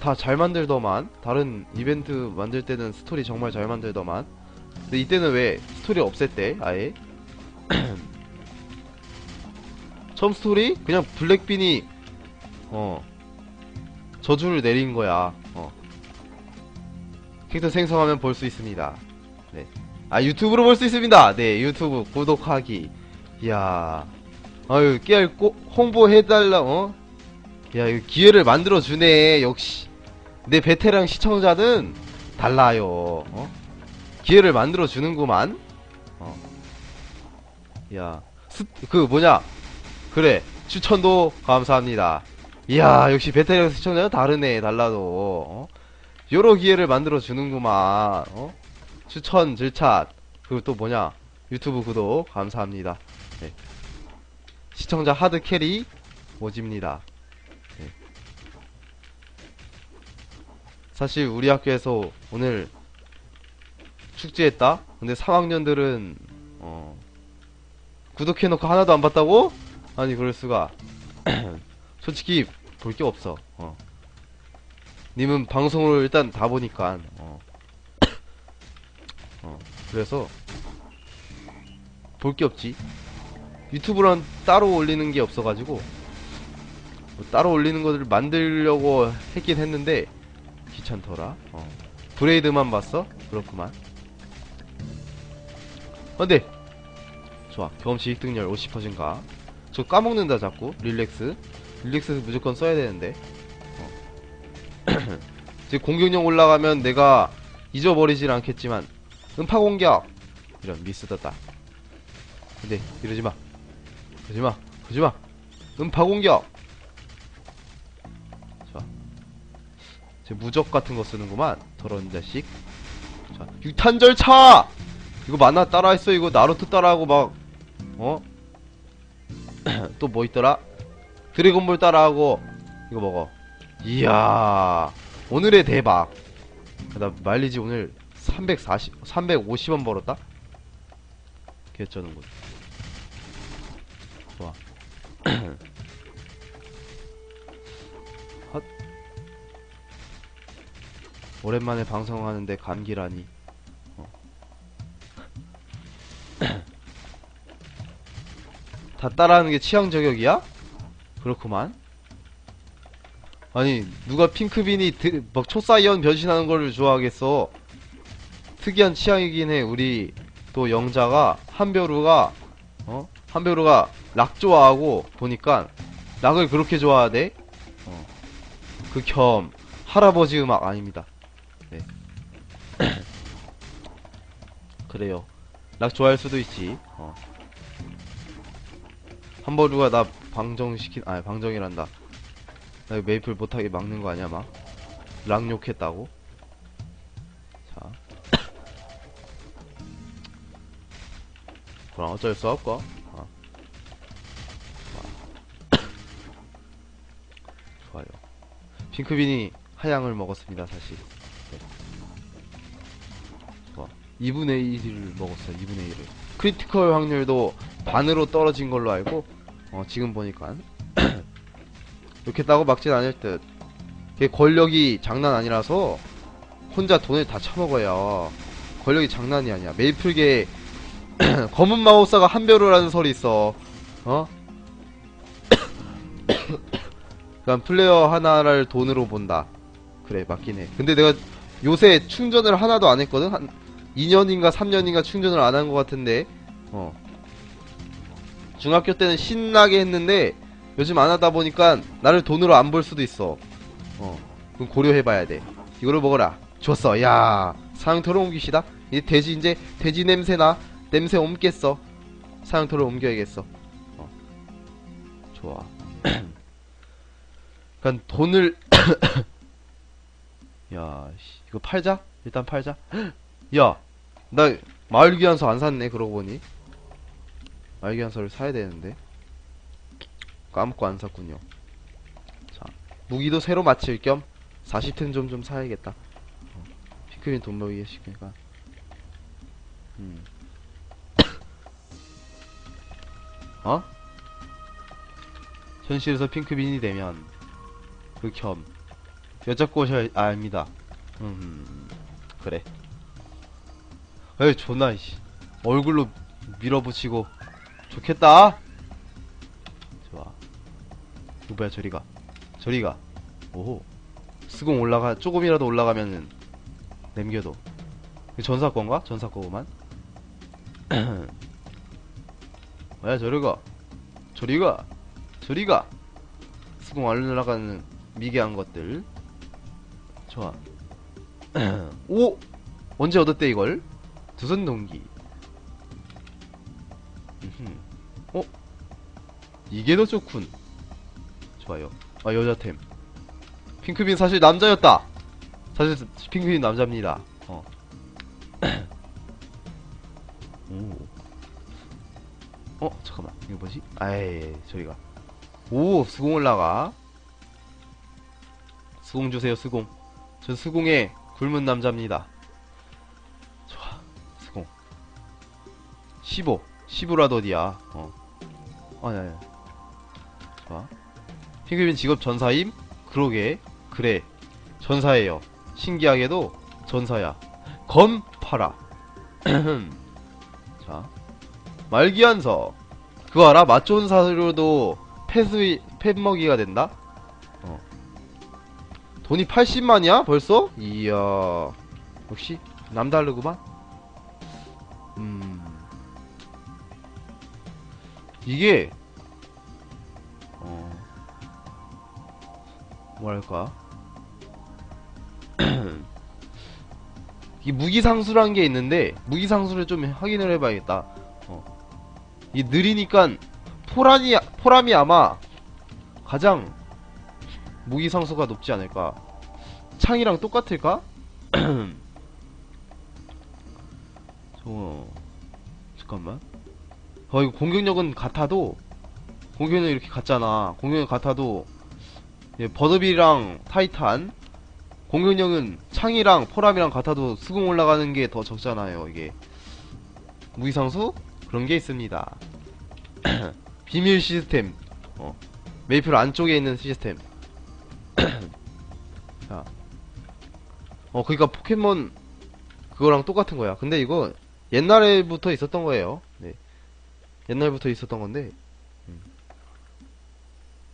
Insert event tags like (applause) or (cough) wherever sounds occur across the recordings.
다 잘 만들더만. 다른 이벤트 만들 때는 스토리 정말 잘 만들더만. 근데 이때는 왜 스토리 없앴대 아예? (clears throat) 처음 스토리? 그냥 블랙빈이 어 저주를 내린 거야. 어. 캐릭터 생성하면 볼 수 있습니다. 네 아 유튜브로 볼 수 있습니다. 네 유튜브 구독하기. 이야. 아유 깨알 꼭 홍보해달라 어 야, 이거 기회를 만들어 주네. 역시 내 베테랑 시청자는 달라요. 어? 기회를 만들어 주는구만. 어. 야, 스, 그 뭐냐? 그래, 추천도 감사합니다. 이야, 역시 베테랑 시청자는 다르네. 달라도. 어? 여러 기회를 만들어 주는구만. 어? 추천, 질차. 그리고 또 뭐냐? 유튜브 구독 감사합니다. 네. 시청자 하드 캐리 모집니다. 사실 우리 학교에서 오늘 축제했다? 근데 3학년들은 어 구독해놓고 하나도 안 봤다고? 아니 그럴 수가. (clears throat) 솔직히 볼 게 없어. 어. 님은 방송을 일단 다 보니까 어, (clears throat) 어 그래서 볼 게 없지. 유튜브랑 따로 올리는 게 없어가지고 뭐 따로 올리는 것을 만들려고 했긴 했는데 귀찮더라. 어. 브레이드만 봤어? 그렇구만. 근데 좋아. 경험치 이득률 50%인가? 저 까먹는다 자꾸. 릴렉스. 릴렉스 무조건 써야 되는데. 어. (clears throat) 지금 공격력 올라가면 내가 잊어버리진 않겠지만 음파 공격 이런 미스 떴다. 근데 이러지 마. 그러지 마. 그러지 마. 음파 공격. 무적 같은 거 쓰는구만. 더러운 자식. 자 육탄 절차! 이거 만나 따라했어. 이거 나루토 따라하고 막 어? (clears throat) 또 뭐 있더라? 드래곤볼 따라하고 이거 먹어. 이야 오늘의 대박. 나 말리지 오늘 340 350원 벌었다? 개쩌는군. 좋아 (clears throat) 오랜만에 방송하는데 감기라니. 어. 다 따라하는 게 취향 저격이야? 그렇구만. 아니 누가 핑크빈이 드, 막 초사이언 변신하는 걸 좋아하겠어. 특이한 취향이긴 해. 우리 또 영자가 한별우가 어 한별우가 락 좋아하고 보니까 락을 그렇게 좋아하대. 어. 극혐 할아버지 음악 아닙니다. 그래요. 락 좋아할 수도 있지. 어. 한버루가 나 방정시킨, 아 방정이란다. 나 메이플 못하게 막는 거 아니야, 막? 락 욕했다고? 자. (coughs) 그럼 어쩔 수 없고. 어. 좋아. (coughs) 좋아요. 핑크빈이 하양을 먹었습니다, 사실. 2분의 1을 먹었어요. 2분의 1을. 크리티컬 확률도 반으로 떨어진 걸로 알고 어, 지금 보니까 (clears throat) 이렇게 따고 막진 않을 듯. 걔 권력이 장난 아니라서 혼자 돈을 다 처먹어요. 권력이 장난이 아니야. 메이플계 (clears throat) 검은 마법사가 한별우라는 설이 있어. 어? (clears throat) 그러니까 플레이어 하나를 돈으로 본다. 그래 맞긴 해. 근데 내가 요새 충전을 하나도 안 했거든. 한 2년인가 3년인가 충전을 안 한 것 같은데 어. 중학교 때는 신나게 했는데 요즘 안 하다 보니까 나를 돈으로 안 벌 수도 있어. 어. 그럼 고려해봐야 돼. 이거를 먹어라. 좋았어. 야 사양토를 옮기시다. 이제 돼지 이제 돼지 냄새나. 냄새 옮겠어. 사양토를 옮겨야겠어. 어. 좋아. (clears throat) 그니까 돈을 (coughs) 야 씨, 이거 팔자? 일단 팔자 야, 나 마을 귀환서 안 샀네. 그러고 보니 마을 귀환서를 사야 되는데 까먹고 안 샀군요. 자, 무기도 새로 맞힐 겸 40템 좀 좀 사야겠다. 어, 피크빈 돈 모이게 시키니까. 음. 어? 현실에서 핑크빈이 되면 그겸 여쭙고 오셔야 아, 아닙니다. 음 그래. 에이 존나 씨 얼굴로 밀어붙이고 좋겠다. 좋아. 뭐야 저리가 저리가. 오호. 스공 올라가 조금이라도 올라가면은 남겨도. 이거 전사권가? 전사권구만. (clears throat) 뭐야 저리가 저리가 저리가. 안 올라가는 미개한 것들. 좋아. (clears throat) 오! 언제 얻었대, 이걸? 두선 동기. 음흠. 어? 이게 더 좋군. 좋아요. 아, 여자템. 핑크빈 사실 남자였다! 사실 핑크빈 남자입니다. 어. (clears throat) 오. 어, 잠깐만. 이거 뭐지? 아이, 저리가. 오, 수공 올라가. 수공 주세요, 수공. 전 수공의 굶은 남자입니다. 15. 15라도 어디야, 어. 아, 야, 야. 좋아. 핑크빈 직업 전사임? 그러게. 그래. 전사예요. 신기하게도 전사야. 검 팔아. (clears throat) 자. 말기한서. 그거 알아? 맛 좋은 사료도 펫이, 펫 먹이가 된다? 어. 돈이 80만이야? 벌써? 이야. 역시, 남다르구만? 이게, 어. 뭐랄까. (clears throat) 이 무기상수라는 게 있는데, 무기상수를 좀 확인을 해봐야겠다. 어. 이 느리니까, 포란이, 포람이 아마, 가장, 무기상수가 높지 않을까. 창이랑 똑같을까? (clears throat) 저, 잠깐만. 어, 이거 공격력은 같아도, 공격력 이렇게 같잖아. 공격력 같아도, 예, 버드빌이랑 타이탄, 공격력은 창이랑 포람이랑 같아도 수긍 올라가는 게 더 적잖아요, 이게. 무기상수? 그런 게 있습니다. (clears throat) 비밀 시스템. 어. 메이플 안쪽에 있는 시스템. (clears throat) 자. 어, 그니까 포켓몬 그거랑 똑같은 거야. 근데 이거 옛날에부터 있었던 거예요. 네. 옛날부터 있었던 건데. 음.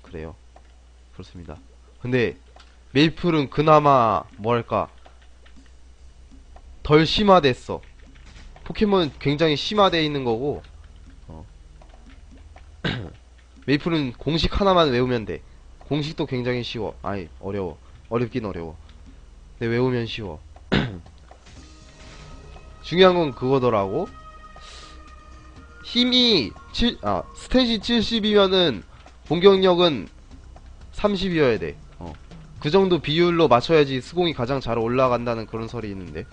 그래요. 그렇습니다. 근데 메이플은 그나마 뭐랄까 덜 심화됐어. 포켓몬 굉장히 심화되어 있는 거고 어. (clears throat) 메이플은 공식 하나만 외우면 돼. 공식도 굉장히 쉬워. 아니 어려워. 어렵긴 어려워. 근데 외우면 쉬워. (clears throat) 중요한 건 그거더라고. 힘이 7, 아, 스탯이 70이면은 공격력은 30이어야 돼. 어. 그 정도 비율로 맞춰야지 수공이 가장 잘 올라간다는 그런 설이 있는데.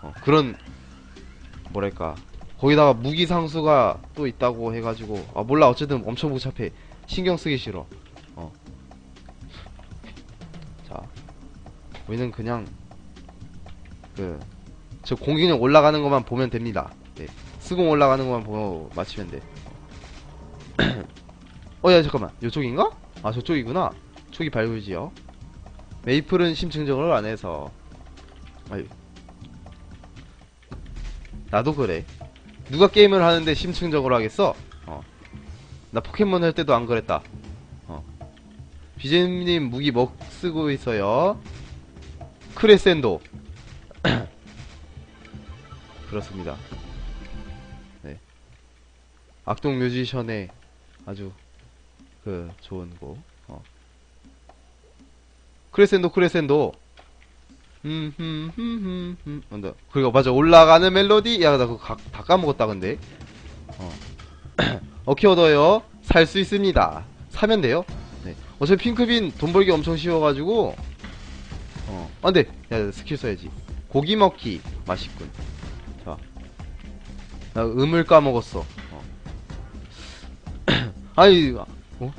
어, 그런, 뭐랄까. 거기다가 무기 상수가 또 있다고 해가지고. 아, 몰라. 어쨌든 엄청 복잡해. 신경 쓰기 싫어. 어. 자. 우리는 그냥, 그, 저 공격력 올라가는 것만 보면 됩니다. 네. 수공 올라가는 것만 보고 맞추면 돼. (clears throat) 어, 야, 잠깐만. 요쪽인가? 아, 저쪽이구나. 쪽이 발굴지요. 메이플은 심층적으로 안 해서. 아유. 나도 그래. 누가 게임을 하는데 심층적으로 하겠어? 어. 나 포켓몬 할 때도 안 그랬다. 어. 비제님 무기 먹 쓰고 있어요. 크레센도. (clears throat) 그렇습니다. 네. 악동 뮤지션의 아주 그 좋은 곡. 어. 크레센도 크레센도. 음흠흠흠흠. 언더. 그리고 맞아 올라가는 멜로디. 야 나 그거 가- 다 까먹었다 근데. 어. (clears throat) 어키 얻어요. 살 수 있습니다. 사면 돼요. 네. 어차피 핑크빈 돈 벌기 엄청 쉬워가지고. 어. 안돼. 야 스킬 써야지. 고기 먹기 맛있군. 자. 나 음을 까먹었어. 어. 아니 어?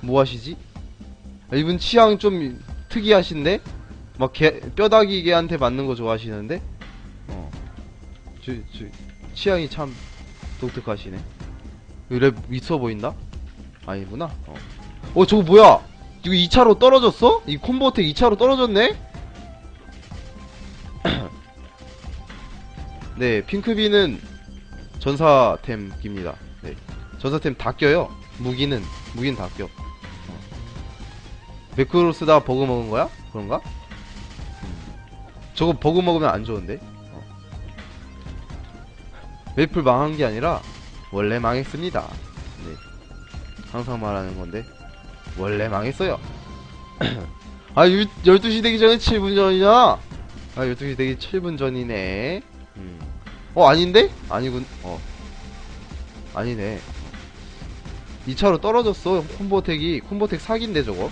뭐 하시지? 아, 이분 취향 좀 특이하신데? 막 개, 뼈다귀 개한테 맞는 거 좋아하시는데? 어. 저, 저, 취향이 참 독특하시네. 랩 있어 보인다? 아니구나. 어. 어, 저거 뭐야? 이거 2차로 떨어졌어? 이 콤보텍 2차로 떨어졌네? (clears throat) 네, 핑크비는 전사템입니다. 네. 전사템 다 껴요. 무기는, 무기는 다 껴. 어. 매크로 쓰다 버그 먹은 거야? 그런가? 음. 저거 버그 먹으면 안 좋은데? 어. 메이플 망한 게 아니라, 원래 망했습니다. 네. 항상 말하는 건데, 원래 망했어요. (clears throat) 아, 유, 12시 되기 전에 7분 전이냐? 아, 12시 되기 7분 전이네. 음. 어, 아닌데? 아니군, 어. 아니네. 2차로 떨어졌어, 콤보텍이. 콤보텍 사기인데, 저거.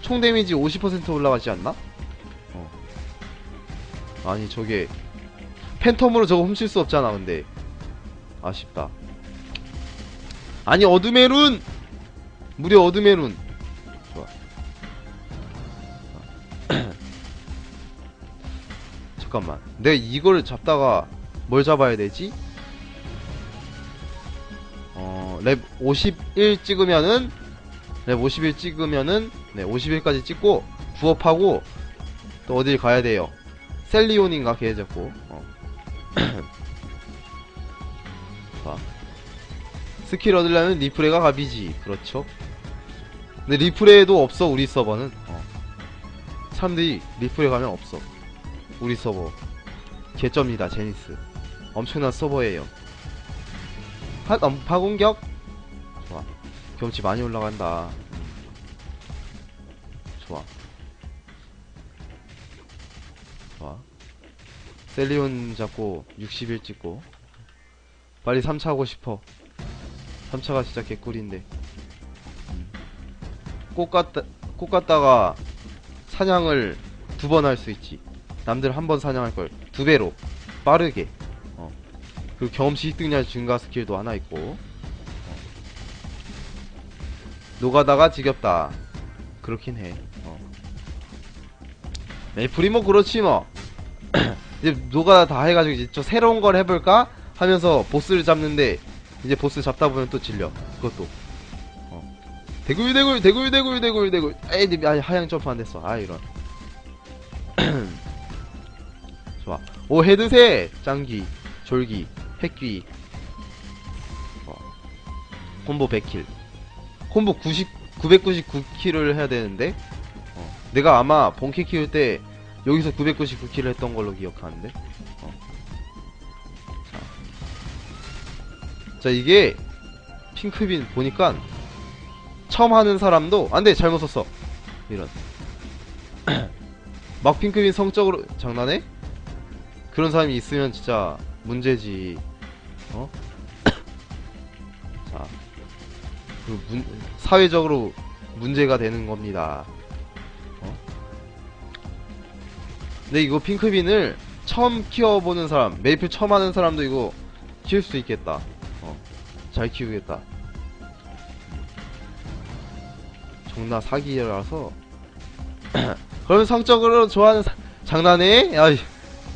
총 데미지 50% 올라가지 않나? 어. 아니, 저게. 팬텀으로 저거 훔칠 수 없잖아, 근데. 아쉽다. 아니, 어둠의 룬! 무려 어둠의 룬. 좋아. (clears throat) 잠깐만. 내가 이걸 잡다가 뭘 잡아야 되지? 어, 랩51 찍으면은 랩 51 찍으면은 네, 51까지 찍고 부업하고 또 어딜 가야 돼요. 셀리온인가 걔 잡고. 어. (clears throat) 자. 스킬 얻으려면 리프레가 갑이지. 그렇죠. 근데 리프레도 없어 우리 서버는. 어. 사람들이 리프레 가면 없어. 우리 서버. 개점이다 제니스. 엄청난 서버예요. 파, 음, 파 공격? 좋아. 경치 많이 올라간다. 음. 좋아. 좋아. 셀리온 잡고 60일 찍고. 빨리 3차 하고 싶어. 3차가 진짜 개꿀인데. 음. 꽃 갔다, 꽃 갔다가 사냥을 두 번 할 수 있지. 남들 한 번 사냥할 걸 두 배로 빠르게. 어. 그리고 경험치 획득량 증가 스킬도 하나 있고. 어. 노가다가 지겹다. 그렇긴 해. 어. 메이플이 뭐 그렇지 뭐. (clears throat) 이제 노가다 다 해가지고 이제 좀 새로운 걸 해볼까 하면서 보스를 잡는데 이제 보스 잡다 보면 또 질려. 그것도. 어. 대굴 대굴 대굴 대굴 대굴 대굴. 에이 네, 아니 하향 점프 안 됐어. 아 이런. (clears throat) 좋아. 오 헤드셋 짱기 졸기 핵귀. 어. 콤보 100킬. 콤보 90 999킬을 해야 되는데. 어. 내가 아마 본캐 키울 때 여기서 999킬을 했던 걸로 기억하는데. 어. 자. 자 이게 핑크빈 보니까 처음 하는 사람도 안돼 잘못 썼어 이런 (clears throat) 막 핑크빈 성적으로 장난해? 그런 사람이 있으면 진짜 문제지 어? 그 문, 사회적으로 문제가 되는 겁니다 어? 근데 이거 핑크빈을 처음 키워보는 사람 메이플 처음 하는 사람도 이거 키울 수 있겠다 어, 잘 키우겠다 존나 사기라서 (clears throat) 그러면 성적으로 좋아하는 사... 장난해? 야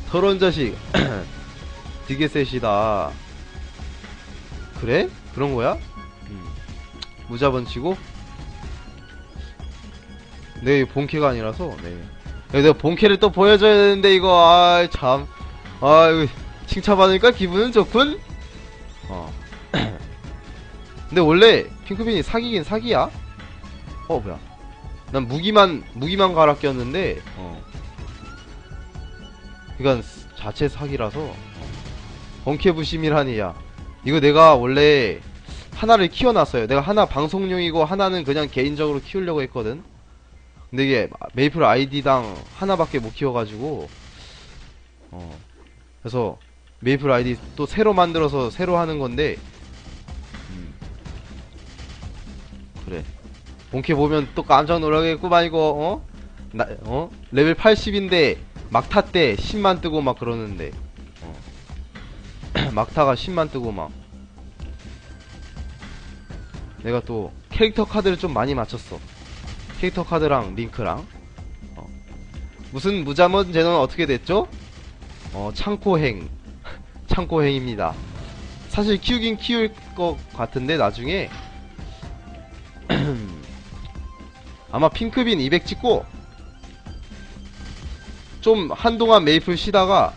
더러운 자식 (clears throat) 되게 셋이다 그래? 그런 거야? 음. 무자본 치고 네 본캐가 아니라서 네. 야, 내가 본캐를 또 보여줘야 되는데 이거 아참. 아이고 칭찬받으니까 기분은 좋군? 어. (clears throat) 근데 원래 핑크빈이 사기긴 사기야. 어 뭐야. 난 무기만 무기만 갈아 꼈는데 어. 이건 자체 사기라서 어. 번캐 부심이라니 야. 이거 내가 원래 하나를 키워놨어요 내가 하나 방송용이고 하나는 그냥 개인적으로 키우려고 했거든 근데 이게 메이플 아이디당 하나밖에 못 키워가지고 어 그래서 메이플 아이디 또 새로 만들어서 새로 하는 건데 음. 그래 본캐 보면 또 깜짝 놀라겠구만 이거 어? 나, 어? 레벨 80인데 막타 때 10만 뜨고 막 그러는데 어. (clears throat) 막타가 10만 뜨고 막 내가 또 캐릭터 카드를 좀 많이 맞췄어. 캐릭터 카드랑 링크랑. 어. 무슨 무자먼 제너는 어떻게 됐죠? 어 창고행. (laughs) 창고행입니다. 사실 키우긴 키울 것 같은데 나중에. (clears throat) 아마 핑크빈 200 찍고 좀 한동안 메이플 쉬다가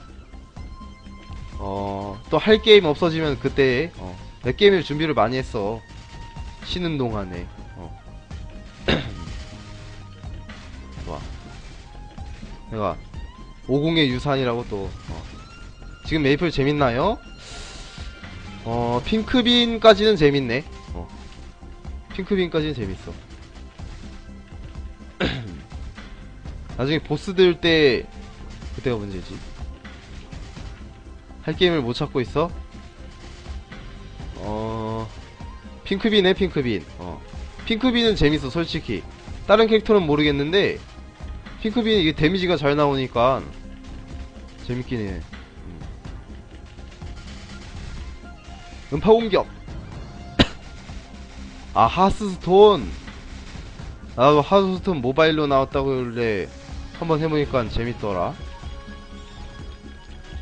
어 또 할 게임 없어지면 그때 어, 내 게임을 준비를 많이 했어 쉬는 동안에 어. (clears throat) 좋아 내가 50의 유산이라고 또 어. 지금 메이플 재밌나요? 어 핑크빈까지는 재밌네 어. 핑크빈까지는 재밌어 (clears throat) 나중에 보스 들 때 그때가 문제지 할 게임을 못 찾고 있어? 어 핑크빈에 핑크빈. 어. 핑크빈은 재밌어 솔직히. 다른 캐릭터는 모르겠는데 핑크빈 이게 데미지가 잘 나오니까 재밌긴 해. 음. 음파 공격. (coughs) 아 하스스톤. 나도 하스스톤 모바일로 나왔다고 그래. 한번 해보니까 재밌더라.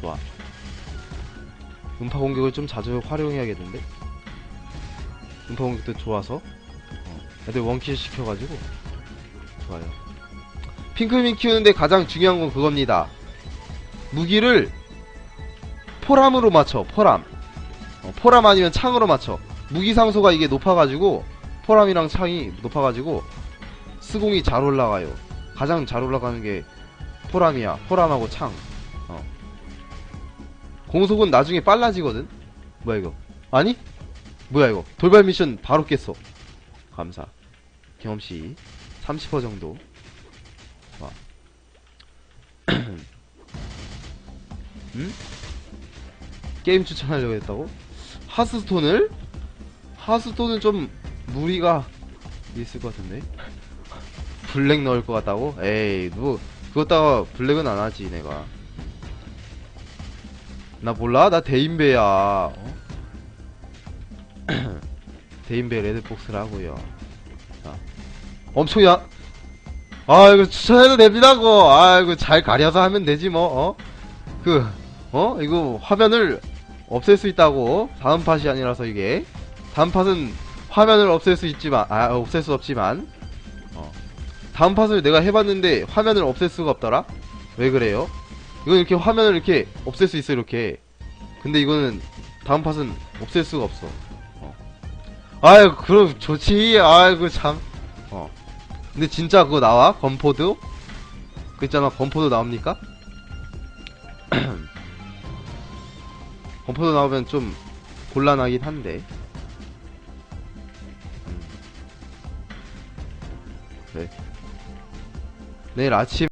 좋아. 음파 공격을 좀 자주 활용해야겠는데 음파 공격도 좋아서. 어, 애들 원킬 시켜가지고. 좋아요. 핑크민 키우는데 가장 중요한 건 그겁니다. 무기를 포람으로 맞춰 포람. 어, 포람 아니면 창으로 맞춰. 무기 상소가 이게 높아가지고 포람이랑 창이 높아가지고 스공이 잘 올라가요. 가장 잘 올라가는 게 포람이야. 포람하고 창. 어. 공속은 나중에 빨라지거든? 뭐야 이거? 아니? 뭐야 이거 돌발 미션 바로 깼어 감사 경험치 30% 정도 와. (clears throat) 음? 게임 추천하려고 했다고? 하스스톤을? 하스스톤은 좀 무리가 있을 것 같은데 블랙 넣을 것 같다고? 에이 누 그것다가 블랙은 안 하지 내가 나 몰라? 나 대인배야 어? (clears throat) 대인배 레드복스라고요 자. 엄청 야 아 이거 추천해도 됩니다고 아 이거 잘 가려서 하면 되지 뭐 어? 그 어? 이거 화면을 없앨 수 있다고 다음 팟이 아니라서 이게 다음 팟은 화면을 없앨 수 있지만 아 없앨 수 없지만 어. 다음 팟을 내가 해봤는데 화면을 없앨 수가 없더라 왜 그래요? 이거 이렇게 화면을 이렇게 없앨 수 있어 이렇게 근데 이거는 다음 팟은 없앨 수가 없어 어. 아유 그럼 좋지 아이고 참 어. 근데 진짜 그거 나와? 건포드? 그 있잖아 건포드 나옵니까? (clears throat) 건포드 나오면 좀 곤란하긴 한데 음. 네. 내일 아침